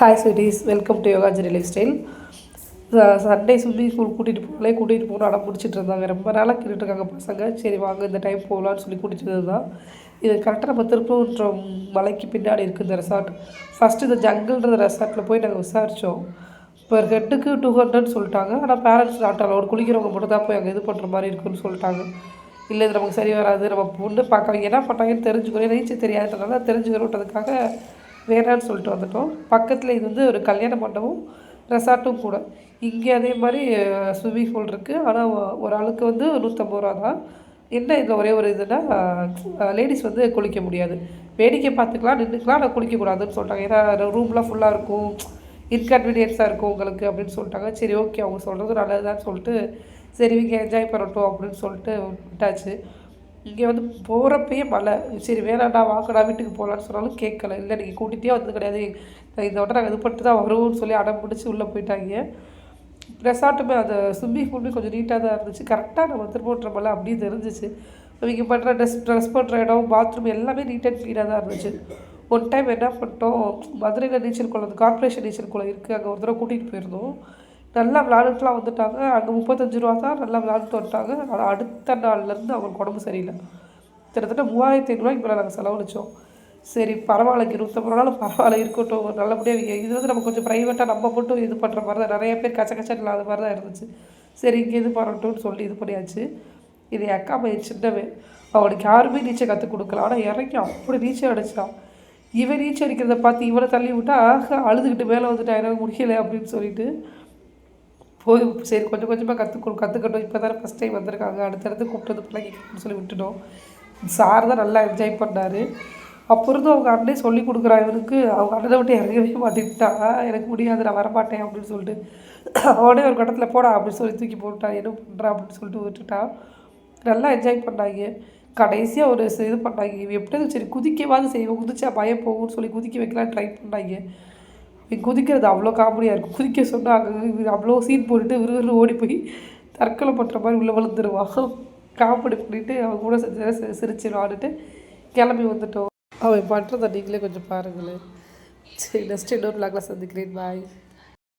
Hi sweeties welcome to யோகாஜரி life style Sunday swimming school கூட்டிகிட்டு போகலே. கூட்டிகிட்டு போகணும். அடம் பிடிச்சிட்டு இருந்தாங்க. ரொம்ப நாளாக கேட்டுருக்காங்க பசங்க. சரி வாங்க இந்த டைம் போகலான்னு சொல்லி கூட்டிகிட்டு தான் இது கரெக்டாக நம்ம திருப்பூர் மலைக்கு பின்னாடி இருக்குது இந்த ரெசார்ட் ஃபஸ்ட்டு இந்த ஜங்கிள்ன்ற ரெசார்ட்டில் போய் நாங்கள் விசாரித்தோம் இப்போ ஹெட்டுக்கு டூ ஹண்ட்ரட்னு சொல்லிட்டாங்க. ஆனால் பேரண்ட்ஸ் நாட் அலோட் குளிக்கிறவங்க மட்டும் தான் போய் அங்கே இது பண்ணுற மாதிரி இருக்குன்னு சொல்லிட்டாங்க. இல்லை இது நமக்கு சரி வராது. நம்ம பொண்ணு பார்க்க என்ன பண்ணாங்கன்னு தெரிஞ்சுக்கணும். நீச்சல் தெரியாதுன்றதுனால தெரிஞ்சுக்கணுன்றதுக்காக வேணான்னு சொல்லிட்டு வந்துட்டோம். பக்கத்தில் இது வந்து ஒரு கல்யாண மண்டபம் ரெசார்ட்டும் கூட. இங்கே அதே மாதிரி ஸ்விம்மிங் பூல் இருக்குது ஆனால் ஒரு ஆளுக்கு வந்து நூற்றம்பது ரூபா தான். என்ன இதில் ஒரே ஒரு இதுனா லேடிஸ் வந்து குளிக்க முடியாது. வேடிக்கை பார்த்துக்கலாம் நின்றுக்கலாம் ஆனால் குளிக்கக்கூடாதுன்னு சொல்லிட்டாங்க. ஏன்னா ரூம்லாம் ஃபுல்லாக இருக்கும். இன்கன்வீனியன்ஸாக இருக்கும் உங்களுக்கு அப்படின்னு சொல்லிட்டாங்க. சரி ஓகே அவங்க சொல்கிறது நல்லதுதான் சொல்லிட்டு சரி இங்கே என்ஜாய் பண்ணட்டும் அப்படின்னு சொல்லிட்டு விட்டாச்சு. இங்கே வந்து போகிறப்பயே மழை. சரி வேணாண்டா வாங்கடா வீட்டுக்கு போகலான்னு சொன்னாலும் கேட்கல. இல்லை நீங்கள் கூட்டிகிட்டே வந்து கிடையாது. இதோட நாங்கள் இது பண்ணிட்டு தான் வருவோம்னு சொல்லி அடம் பிடிச்சி உள்ளே போயிட்டாங்க. ரெசார்ட்டுமே அந்த ஸ்விம்மிங் பூலுமே கொஞ்சம் நீட்டாக தான் இருந்துச்சு. கரெக்டாக நம்ம மதுர் போட்டுற மழை அப்படியே தெரிஞ்சிச்சு. இவங்க பண்ணுற ட்ரெஸ் ட்ரெஸ் பண்ணுற இடம் பாத்ரூம் எல்லாமே நீட் அண்ட் க்ளீனாக தான் இருந்துச்சு. ஒன் டைம் என்ன பண்ணிட்டோம் மதுரையில் நீச்சல் குளம் கார்ப்பரேஷன் நீச்சல் குளம் இருக்குது அங்கே ஒரு தடவை கூட்டிகிட்டு போயிருந்தோம். நல்லா விளாண்டுட்டுலாம் வந்துட்டாங்க. அங்கே முப்பத்தஞ்சு ரூபா தான் நல்லா விளாண்டுட்டு வந்துட்டாங்க. ஆனால் அடுத்த நாள்லேருந்து அவங்களுக்கு உடம்பு சரியில்லை. கிட்டத்தட்ட மூவாயிரத்தி ஐநூறுரூவாய்க்கு மேலே நாங்கள் செலவழித்தோம் சரி பரவாயில்ல இருபத்தொம்பது ரூபாலும் பரவாயில்ல இருக்கட்டும். நல்லபடியாக இது வந்து நம்ம கொஞ்சம் ப்ரைவேட்டாக நம்ம மட்டும் இது பண்ணுற மாதிரி தான். நிறைய பேர் கச்ச கச்சன் இல்லாத மாதிரி தான் இருந்துச்சு. சரி இங்கே இது பண்ணட்டும்னு சொல்லி இது பண்ணியாச்சு. இது என் அக்கா பையன் சின்னவன். அவனுக்கு யாருமே நீச்சல் கற்றுக் கொடுக்கல. ஆனால் இறங்கி அப்படி நீச்சல் அடிச்சான். இவன் நீச்சல் அடிக்கிறத பார்த்து இவனை தள்ளி விட்டா அழுதுகிட்டு மேலே வந்துட்டு எனக்கு முடியலை அப்படின்னு சொல்லிட்டு போய் சரி கொஞ்சம் கொஞ்சமாக கற்றுக்கணும் கற்றுக்கட்டும் இப்போ தானே ஃபஸ்ட் டைம் வந்திருக்காங்க. அடுத்தடுத்து கூப்பிட்டு பழகிக்கணும்னு சொல்லி விட்டுட்டோம். சார் தான் நல்லா என்ஜாய் பண்ணார். அப்போ இருந்து அவங்க அண்ணே சொல்லி கொடுக்குறா இவனுக்கு அவங்க அண்ணனை விட்டு இறங்கவே மாட்டேன்ட்டா. எனக்கு முடியாது நான் வரமாட்டேன் அப்படின்னு சொல்லிட்டு. அவனே ஒரு கட்டத்தில் போடா அப்படின்னு சொல்லி தூக்கி போட்டான் என்ன பண்ணுறான் அப்படின்னு சொல்லிட்டு விட்டுட்டான் நல்லா என்ஜாய் பண்ணாங்க. கடைசியாக ஒரு இது பண்ணாங்க. இவன் எப்படியாவது சரி குதிக்கவாது செய்வோம். குதிச்சா பயம் போகும்னு சொல்லி குதிக்க வைக்கலாம் ட்ரை பண்ணாங்க. குதிக்கிறது அவ்வளோ காமெடியாக இருக்கும். குதிக்க சொன்னால் அங்கே அவ்வளோ சீன் போட்டுட்டு விறுவிறு ஓடி போய் தற்கொலை பண்ணுற மாதிரி உள்ளே விழுந்துருவான் காமெடி பண்ணிவிட்டு அவங்க கூட செஞ்சு சிரிச்சு கிளம்பி வந்துட்டோம். அவன் பண்ணுறதை நீங்களே கொஞ்சம் பாருங்களேன். சரி நெக்ஸ்ட் இன்னொரு பிளாக்ல சந்திக்கிறேன். பாய்